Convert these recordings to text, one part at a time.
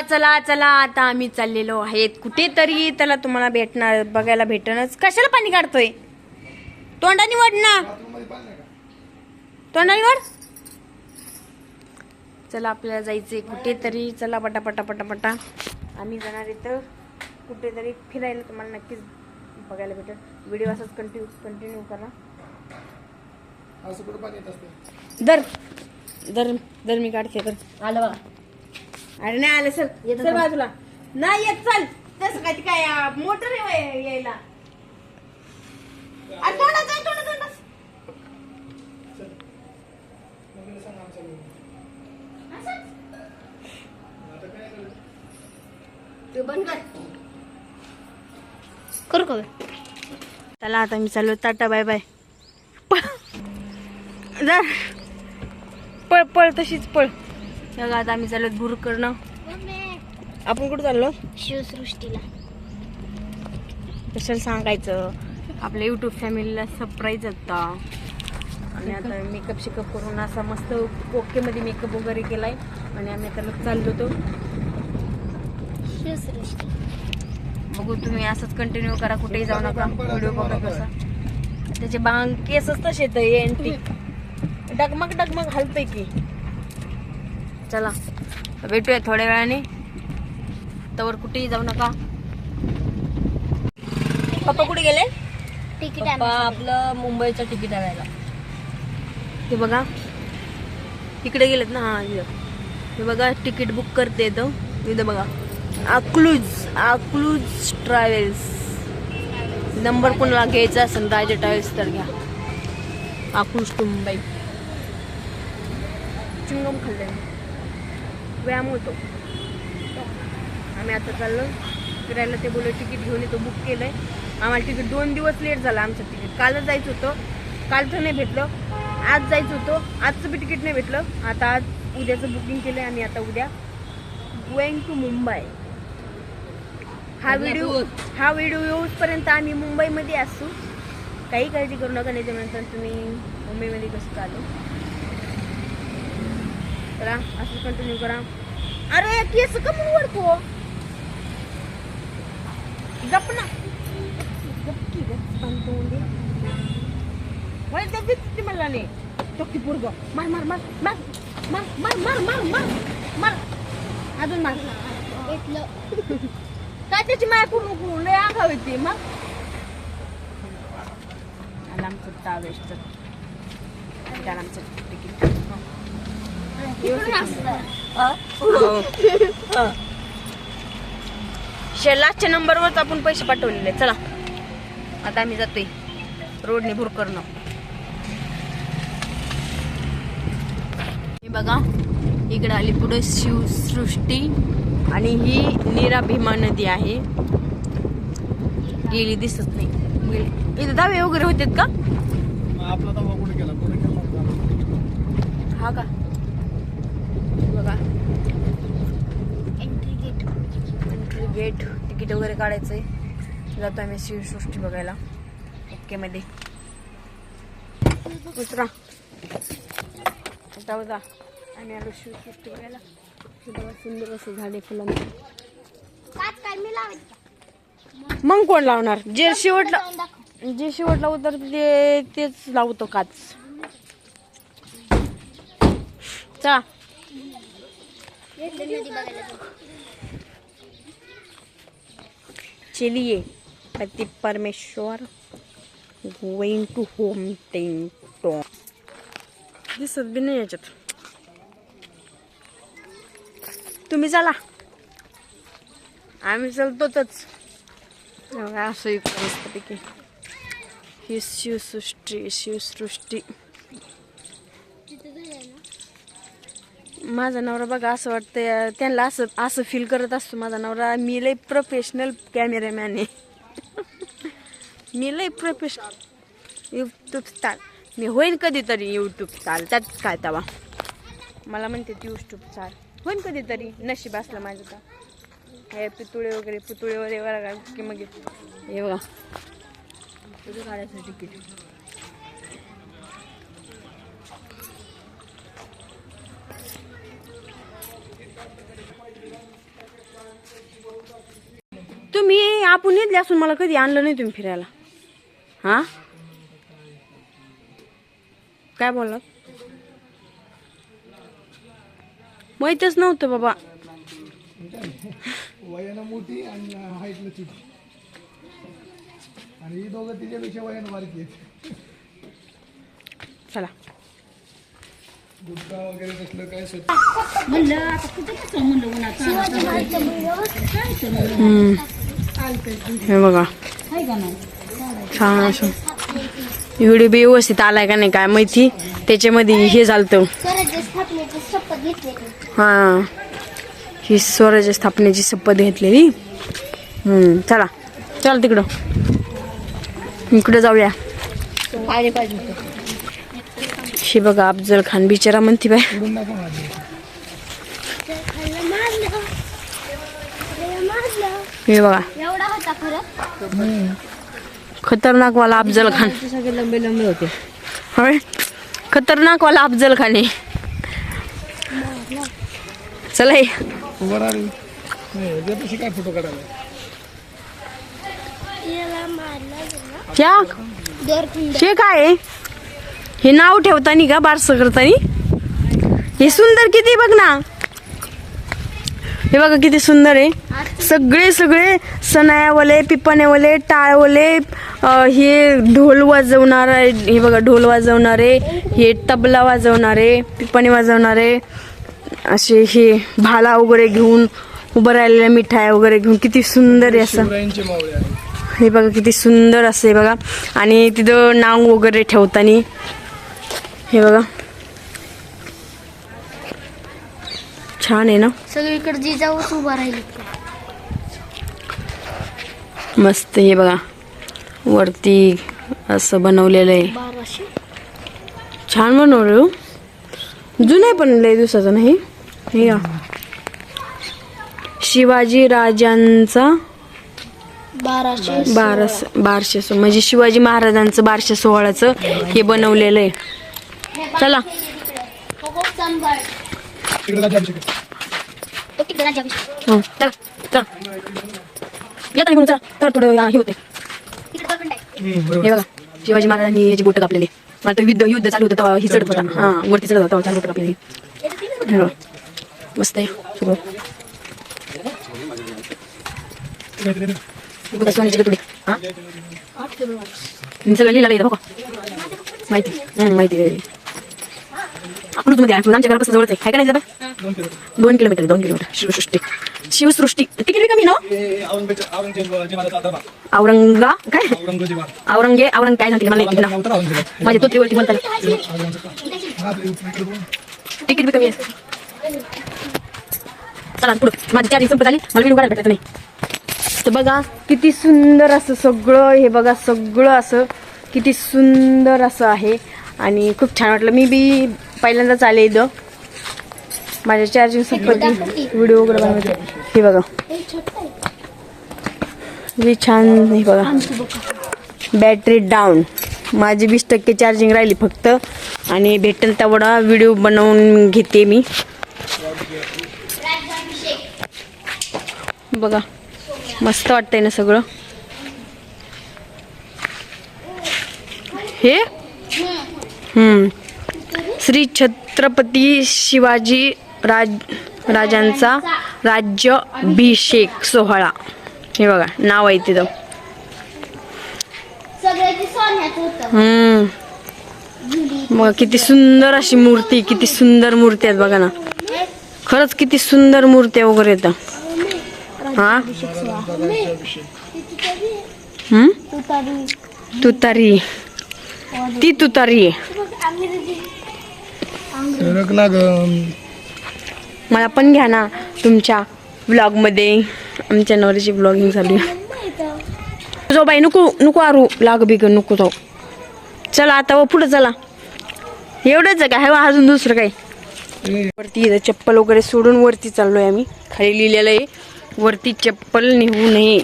चला चला आता आम्ही चाललेलो आहेत. कुठेतरी त्याला तुम्हाला भेटणार बघायला भेटणच कशाला पाणी काढतोय? तोंडाने वड ना. तोंडाने वड. चला आपल्याला जायचंय कुठेतरी. चला पटा पटा पटा पटा आम्ही जाणार इथं. कुठेतरी फिरायला तुम्हाला नक्कीच बघायला भेटेल. व्हिडिओ असाच कंटिन्यू कंटिन्यू करा. दर दर दर मी काढते तर आलं बघा. अरे नाही आलं सर येतं सर का? बाजूला नाही येत चल तसं काय ते काय मोटर आहे वय यायला अरे तोंडात जाय, तोंडात, तोंडात. असंच. तू बंद कर करू का चला आता मी चाललो टाटा बाय बाय पळ. जा पळ पळ तशीच पळ बघा आता आम्ही चाललो गुरु करणं आपण कुठं चाललो? शिवसृष्टीला. कशाला सांगायचं? आपल्या युट्यूब फॅमिलीला सरप्राईज होता आणि आता मेकअप शिकअप करून असा मस्त ओकेमध्ये मेकअप वगैरे केलाय. आणि आम्ही आता मग चाललो होतो. शिवसृष्टी. बघू तुम्ही असंच कंटिन्यू करा कुठेही जाऊ नका. व्हिडिओ बघत बसा त्याचे बांग केसच तसे एंटिक डगमग डगमग हलतंय की. चला भेटूया थोड्या वेळाने. तवर कुठेही जाऊ नका. पप्पा कुठे गेले? तिकीट आपलं मुंबईचं तिकीट आणायला. ते बघा तिकडे गेलेत ना हा. हे बघा तिकीट बुक करते इथं. इथं बघा अकलूज अकलूज ट्रॅव्हल्स. नंबर कोणाला घ्यायचा असेल राजा ट्रॅव्हल्स तर घ्या. अकलूज मुंबई. चिंगम खाल्ले व्यायाम होतो. आम्ही आता चाललो. फिरायला ते बोलले तिकीट घेऊन येतो बुक केलंय. आम्हाला तिकीट दोन दिवस लेट झालं आमचं तिकीट. कालच जायचं होतं. कालचं नाही भेटलं. आज जायचं होतं. आजचं बी तिकीट नाही भेटलं. आता आज उद्याचं बुकिंग केलंय आणि आता उद्या. गोईंग टू मुंबई हा व्हिडिओ हा व्हिडिओ येऊपर्यंत आम्ही मुंबईमध्ये असू. काही काळजी करू नका नाही त्यानंतर तुम्ही मुंबईमध्ये कसं चालू. करा असं कंटिन्यू करा. अरे केस का म्हणून वडतो गप ना. मला दिसते मला नाही टोकी पोरग. मार मार मार मार मार मार मार मार मार मार. अजून मार. काय त्याची माय करू नको लय आगाव येते मग आमचं टावेस्ट त्याला आमचं तिकीट. लास्टच्या नंबरवरच आपण पैसे पाठवलेले चला. आता आम्ही जातोय. रोडने भूर करणं. हे बघा इकडे आली पुढे शिवसृष्टी आणि ही नीरा भीमा नदी आहे. गेली दिसत नाही. इथं दावे वगैरे होते का? आपला दवा कुठे गेला? कुठे गेला? हा का बघा एंट्री गेट गेट तिकीट वगैरे काढायचंय. जातो आम्ही शिवसृष्टी बघायला. ओके मध्ये. उतरा. बघा आम्ही आलो शिवसृष्टी बघायला. बघा सुंदर असं झाडे फुलांचे. मग कोण लावणार? जे शेवटला जे शेवटला उतर ते तेच लावतो काच. चला नदी बघायला जाऊ. चलिए पति परमेश्वर गोइंग टू होम टेंटो दिसत बी नाही याच्यात तुम्ही चला आम्ही चलतोच असं एक परिस्थिती ही शिवसृष्टी शिवसृष्टी तिथं झालंय ना माझा नवरा बघा असं वाटतं त्यांना असं असं फील करत असतो माझा नवरा. मी लय प्रोफेशनल कॅमेरामॅन आहे. मी लय प्रोफेशनल यूट्यूब स्टार मी होईन कधीतरी यूट्यूब स्टार त्यात काय तवा? मला म्हणते यूट्यूब स्टार होईन कधीतरी. नशीब असलं माझं का हे पितुळे वगैरे पुतुळे वगैरे बघा की मग हे बघा. तुझं काढायचं तिकीट आपण येतले असून मला कधी आणलं नाही तुम्ही फिरायला. हा? काय बोललात माहीतच नव्हतं बाबा. वयानं मोठी आणि हाईटला आणि ही दोघं तिच्यापेक्षा वयानं बारकी आहेत. चला. गुटखा वगैरे तसलं काय स्वच्छ शिवाजी महाराजच्या मुलीवर हम्म. हे बघा. छान असं व्हिडिओ बी व्यवस्थित आलाय का नाही काय माहिती? त्याच्यामध्ये हे झालतं. हा. ही स्वराज्य स्थापनेची शपथ घेतलेली. हम्म चला. चल तिकडं. इकडं जाऊया. हे बघा अफजल खान बिचारा म्हणते बाय हे बघा. एवढा होता खरं खतरनाक वाला अफजल खान. सगळे लंबे लंबे होते. होय? खतरनाक वाला अफजल खान आहे चला हे. काय फोटो काढायला? याला मारलं गेलं. क्या दोरखंड हे काय आहे? हे नाव ठेवतानी का बारसं करतानी? हे सुंदर किती बघ ना. हे बघा किती सुंदर आहे. सगळे सगळे सणायावाले पिपाण्यावाले टाळवाले हे ढोल वाजवणारे हे बघा ढोल वाजवणारे हे तबला वाजवणारे पिपाणी वाजवणारे असे हे भाला वगैरे घेऊन उभं राहिलेल्या मिठाया वगैरे घेऊन किती सुंदर आहे असं. आहे हे बघा किती सुंदर असं आहे बघा. आणि तिथं नाव वगैरे ठेवतानी. हे बघा. छान आहे ना? सगळीकडे जिजाऊच उभा राहिली. मस्त हे बघा. वरती असं बनवलेलं आहे. छान बनवलं हो. जुनं आहे पण लय दिवसाचं नाही. हे शिवाजी राजांचा बाराशे. बारस बारशे सो म्हणजे शिवाजी महाराजांचं बारशे सोहळाचं हे बनवलेलं आहे. चला. शिवाजी महाराजांनी याची बोट कापलेली. मला तर युद्ध युद्ध चालू होतं तेव्हा ही चढत होता. हा वरती चढत होता चालू बोट कापलेली. हे. मस्त आहे. सगळं. हे सोन्याची. हा? सगळं लिहिलं माहिती. हम्म, माहिती आहे. आपण मध्ये आहे. आमच्या घरापासून जवळच आहे. काय नाही दोन किलोमीटर. दोन किलोमीटर शिवसृष्टी. शिवसृष्टी. तिकीट कमी ना? हे. औरंगा? काय. औरंगे औरंग काय सांगते मला. माझ्या तो त्रिवळती बोलताना ते इकडे बघ. तिकीट बी कमी आहे. चला पुढं. माझी चार संपत आली. मला भेटत नाही. तर बघा किती सुंदर असं सगळं हे बघा सगळं असं किती सुंदर असं आहे. आणि खूप छान वाटलं. मी बी पहिल्यांदाच आले इथं. माझ्या चार्जिंग संपत्ती व्हिडिओ वगैरे बनवते. हे बघा. किती छान हे बघा. बॅटरी डाऊन माझी वीस टक्के चार्जिंग राहिली फक्त. आणि भेटेल तेवढा व्हिडिओ बनवून घेते मी. बघा. मस्त वाटतंय ना सगळं. हे? हम्म. श्री छत्रपती शिवाजी राज राजांचा राज्याभिषेक सोहळा. हे बघा नाव आहे तिथं. हम्म. मग किती सुंदर अशी मूर्ती किती सुंदर मूर्ती आहेत बघा ना. खरंच किती सुंदर मूर्त्या वगैरे येतात हा? हम्म? तुतारी. तुतारी ती तुतारी आहे. रग लागन. मला पण घ्या ना तुमच्या ब्लॉगमध्ये आमच्या नवऱ्याची ब्लॉगिंग चालू आहे. जो बाई नको नको आरू. लाग बिग नको तो चला आता व पुढं चला. एवढंच काय का? अजून दुसरं काही वरती चप्पल वगैरे सोडून वरती चाललो आहे आम्ही. खाली लिहिलेलं आहे वरती चप्पल नेऊ नये.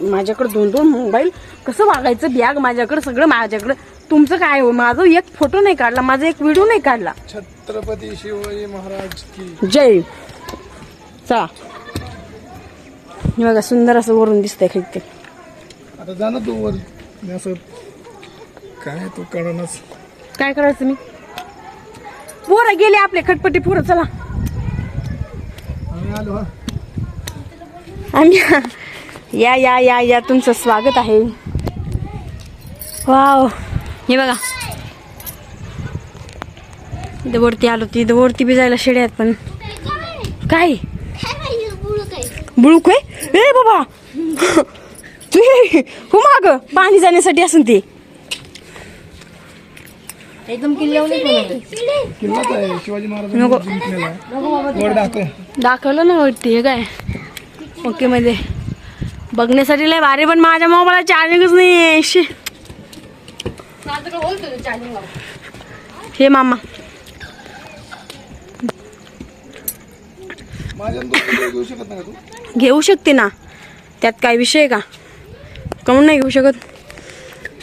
माझ्याकडे दोन दोन मोबाईल. कसं वागायचं? बॅग माझ्याकडं सगळं माझ्याकडं. तुमचं काय हो माझं एक फोटो नाही काढला माझा एक व्हिडिओ नाही काढला. छत्रपती शिवाजी महाराज की. जय. चला हे बघा सुंदर असं वरून दिसतंय खाली ते आता जा ना तू वर. मी असं काय तू कळणच काय करायचं मी? पोरं गेले आपले खटपटी पोरं चला. आम्ही आलो हा. आम्ही या या या या तुमचं स्वागत आहे. वाव. हे बघा. इथं वरती आलो ती इथं वरती बी जायला शेड्या आहेत पण. काय? बुळूक आहे? ए बाबा. ते हो माग. पाणी जाण्यासाठी असून ते. एकदम नको. दाखवलं ना वरती हे काय? ओके मध्ये. बघण्यासाठी लय भारी पण माझ्या मोबाईलला चार्जिंगच नाही आहे शी. हे मामा. घेऊ शकत नाही का तू? घेऊ शकते ना. त्यात काय विषय आहे का? काऊन नाही घेऊ शकत?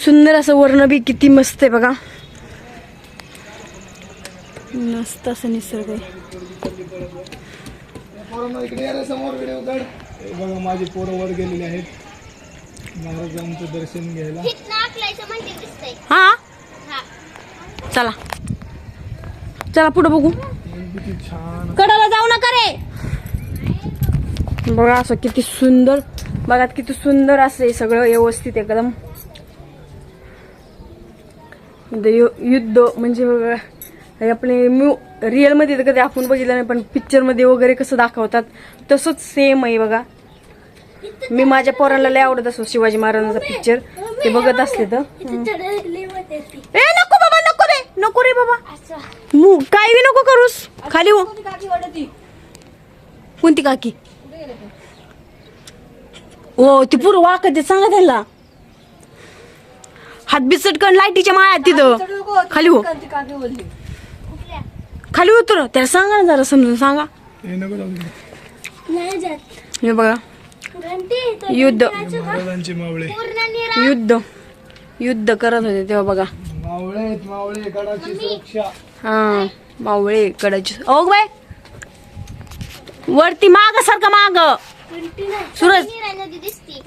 सुंदर असं वर्ण बी किती मस्त आहे बघा. मस्त असं निसर्ग आहे. हे माझे पोरं वर गेलेले आहेत. महाराजांचं दर्शन घ्यायला. हा? चला. चला पुढे बघू. कडाला जाऊ नका रे. बघा असं किती सुंदर बघा किती सुंदर असं सगळं व्यवस्थित एकदम. यु- युद्ध म्हणजे बघा. आपले म्यू रिअलमध्ये तर कधी आपण बघितलं नाही पण पिक्चरमध्ये वगैरे कसं दाखवतात तसंच सेम आहे बघा. मी माझ्या पोरांना लय आवडत असतो शिवाजी महाराजांचा पिक्चर ते बघत असले तर. ए नको बाबा नको रे. नको रे बाबा. मू काय बी नको करूस. खाली हो. कोणती काकी ओ ती? पूर्व वाकत सांगा त्यांना. हात बिचटकन लाईटीच्या माळ्यात तिथं. खाली हो. खाली उतर. त्याला सांगा ना जरा समजून सांगा. हे नको जाऊ दे. हे बघा. युद्ध. महाराजांचे मावळे. युद्ध. युद्ध करत होते तेव्हा बघा. मावळे आहेत, मावळे गडाची सुरक्षा. हा मावळे कडाची ओ बाय वरती माग सारखं माग. सूरज.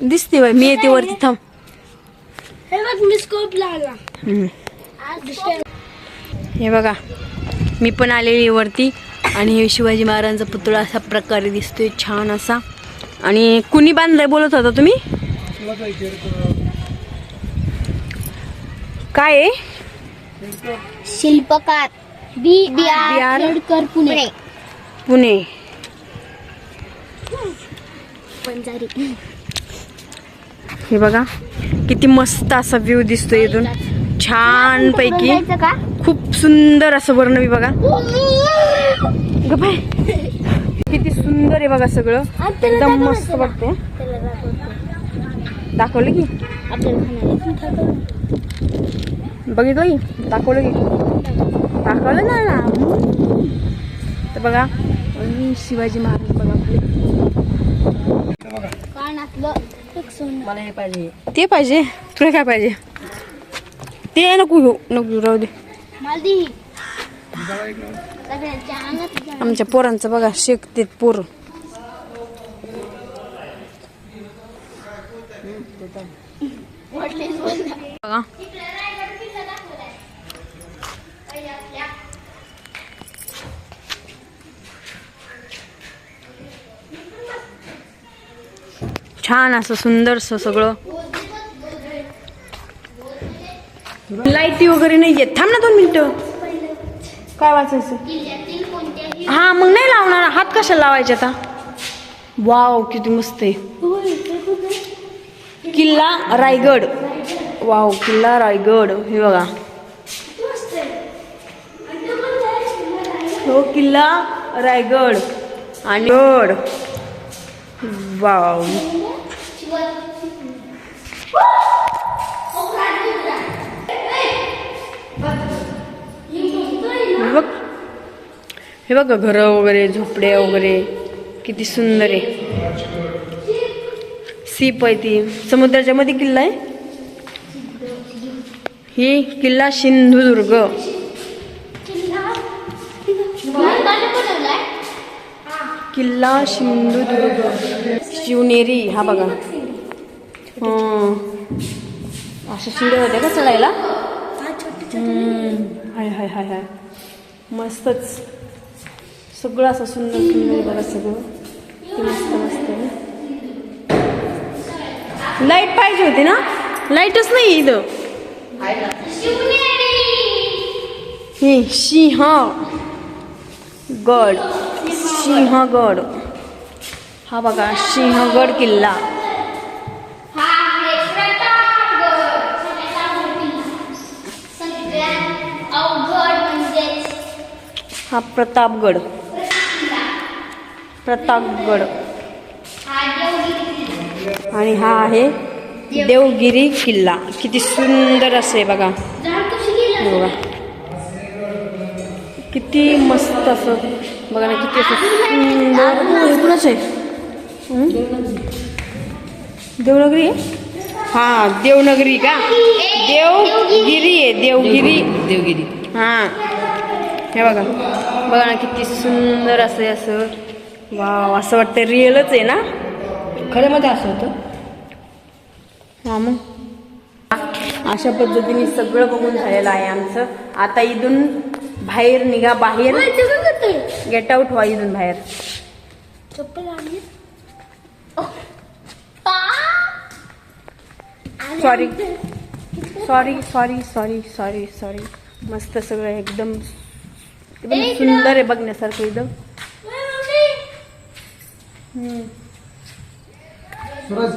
दिसते? बाई मी येते वरती थांब. हे बघा मी पण आलेली वरती. आणि हे शिवाजी महाराजांचा पुतळा असा प्रकारे दिसतोय छान असा. आणि कुणी बांधलाय बोलत होता तुम्ही? काय आहे? शिल्पकार B. B. R. Pune. Pune. Panjari हे बघा किती मस्त असा व्ह्यू दिसतोय इथून. छान पैकी. खूप सुंदर असं वर्णवी बघा ग बाय किती सुंदर आहे बघा सगळं. एकदम मस्त वाटते दाखवतो. दाखवलं की. बघितलं की? दाखवलं की? दाखवलं ना ना. तर बघा आणि शिवाजी महाराज बघा आपले कानातलं एक सोनं. मला हे पाहिजे. ते पाहिजे. तुला काय पाहिजे? ते नको घेऊ नको घेऊ राहू दे. आमच्या पोरांचं बघा शेकते पोर. बघा. छान असं सुंदरस सगळं. लाईटी वगैरे नाही येत थांब ना दोन मिनिटं. काय वाचायचं? हा मग नाही लावणार. हात कशाला लावायचे आता? वाव किती मस्त आहे. किल्ला रायगड. वाव किल्ला रायगड. हे बघा. हो किल्ला रायगड आणि गड. वाव हे बघ हे बघा घरं वगैरे झोपड्या वगैरे किती सुंदर आहे. सीप आहे ती. समुद्राच्या मध्ये किल्ला आहे? ही किल्ला सिंधुदुर्ग. किल्ला सिंधुदुर्ग. शिवनेरी हा बघा. हां. अशा शिड्या होत्या का चढायला? हाय हाय हाय हाय. मस्तच. सगळं असं सुंदर सुंदर बघा सगळं. मस्त मस्त लाइट पाहिजे होती ना? लाईटच नाही इथं. हे सिंह गड. सिंहगड हा बघा सिंहगड किल्ला. हा प्रतापगड. प्रतापगड. आणि हा आहे देवगिरी किल्ला. किती सुंदर असे बघा. बघा. किती मस्त असं. बघा ना किती असं कुणाचं आहे? देवनगरी? हा देवनगरी का? देवगिरी आहे देवगिरी. देवगिरी. हा. हे बघा. बघा ना किती सुंदर असं आहे असं. वाव असं वाटतं रिअलच आहे ना? खऱ्यामध्ये असं होतं. हा मग. अशा पद्धतीने सगळं बघून झालेलं आहे आमचं. आता इथून बाहेर निघा बाहेर. गेट आउट व्हा इथून बाहेर. Sorry sorry sorry sorry sorry sorry मस्त सगळं एकदम एकदम सुंदर आहे बघण्यासारखं एकदम. सूरज.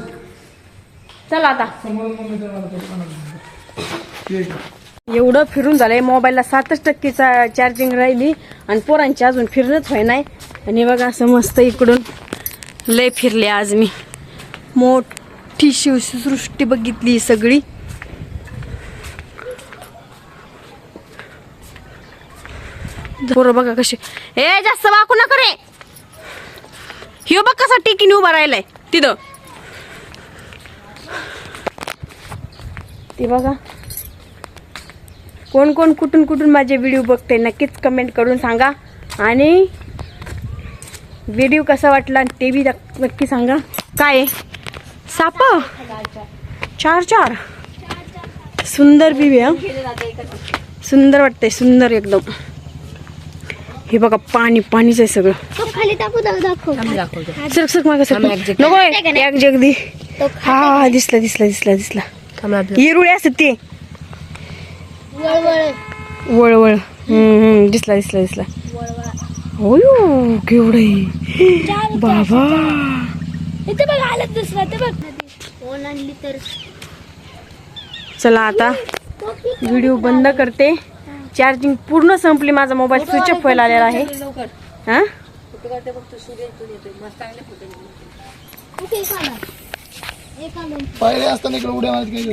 चला आता. एवढं फिरून झालंय मोबाईलला सातच टक्केचा चार्जिंग राहिली आणि पोरांची अजून फिरणंच व्हाय नाही आणि बघा असं मस्त इकडून लय फिरले आज मी. मोठी शिवसृष्टी बघितली सगळी. पोरं बघा कसे ए जास्त वाकू नका रे. ह्यो बघ कसा टिकीन उभा राहिलाय. तिथं. ते बघा. कोण कोण कुठून कुठून माझे व्हिडिओ बघते नक्कीच कमेंट करून सांगा. आणि व्हिडिओ कसा वाटला ते बी नक्की सांगा. काय साप? चार चार. सुंदर बी आहे सुंदर वाटतंय सुंदर एकदम. हे बघा पाणी पाणीच आहे सगळं. खाली टाकू दाखव. दाखव आम्ही दाखवतो सरक सरक मागं सरक. आम्ही एक जग- नको आहे. एक जगदी हा दिसला दिसला दिसला दिसला. हिरुळे असत ते. वळवळ. हम्म हम्म. दिसला दिसला दिसला. होयो केवढं बाबा. इथे बघ आलं दुसरं ते बघ. फोन आणली तर? चला आता व्हिडिओ बंद करते. चार्जिंग पूर्ण संपली माझा मोबाईल स्विच ऑफ व्हायला आलेला आहे. हा? कुठे खाला एक आलं पायऱ्या असताना इकडे उड्या मारत काही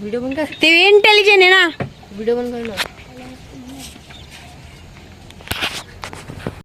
व्हिडिओ बंद कर. ते इंटेलिजंट आहे ना. व्हिडिओ बंद कर ना.